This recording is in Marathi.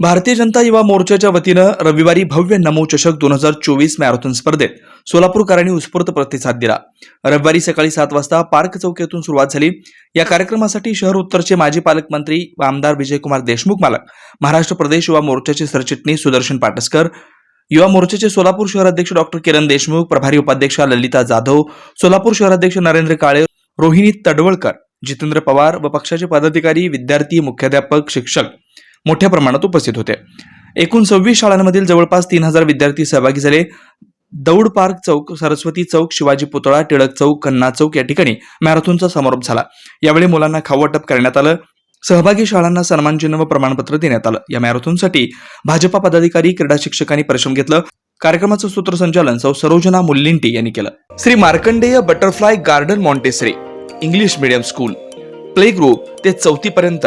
भारतीय जनता युवा मोर्चाच्या वतीनं रविवारी भव्य नमो चषक दोन हजार चोवीस मॅरेथॉन स्पर्धेत सोलापूरकरांनी उत्स्फूर्त प्रतिसाद दिला. रविवारी सकाळी सात वाजता पार्क चौकीतून सुरुवात झाली. या कार्यक्रमासाठी शहर उत्तरचे माजी पालकमंत्री व आमदार विजयकुमार देशमुख मालक महाराष्ट्र प्रदेश युवा मोर्चाचे सरचिटणीस सुदर्शन पाटसकर युवा मोर्चाचे सोलापूर शहराध्यक्ष डॉक्टर किरण देशमुख प्रभारी उपाध्यक्षा ललिता जाधव सोलापूर शहराध्यक्ष नरेंद्र काळे रोहिणी तडवळकर जितेंद्र पवार व पक्षाचे पदाधिकारी विद्यार्थी मुख्याध्यापक शिक्षक मोठ्या प्रमाणात उपस्थित होते. एकूण सव्वीस शाळांमधील जवळपास तीन हजार विद्यार्थी सहभागी झाले. दौड पार्क चौक सरस्वती चौक शिवाजी पुतळा टिळक चौक कन्ना चौक या ठिकाणी मॅरेथॉनचा समारोप झाला. यावेळी मुलांना खाऊवाटप करण्यात आलं. सहभागी शाळांना सन्मानचिन्ह व प्रमाणपत्र देण्यात आलं. या मॅरेथॉनसाठी भाजपा पदाधिकारी क्रीडा शिक्षकांनी परिश्रम घेतलं. कार्यक्रमाचं सूत्रसंचालन सौ सरोजना मुल्लिंटी यांनी केलं. Shri Markandeya butterfly garden Montessori English medium school. Play group ते चौथीपर्यंत.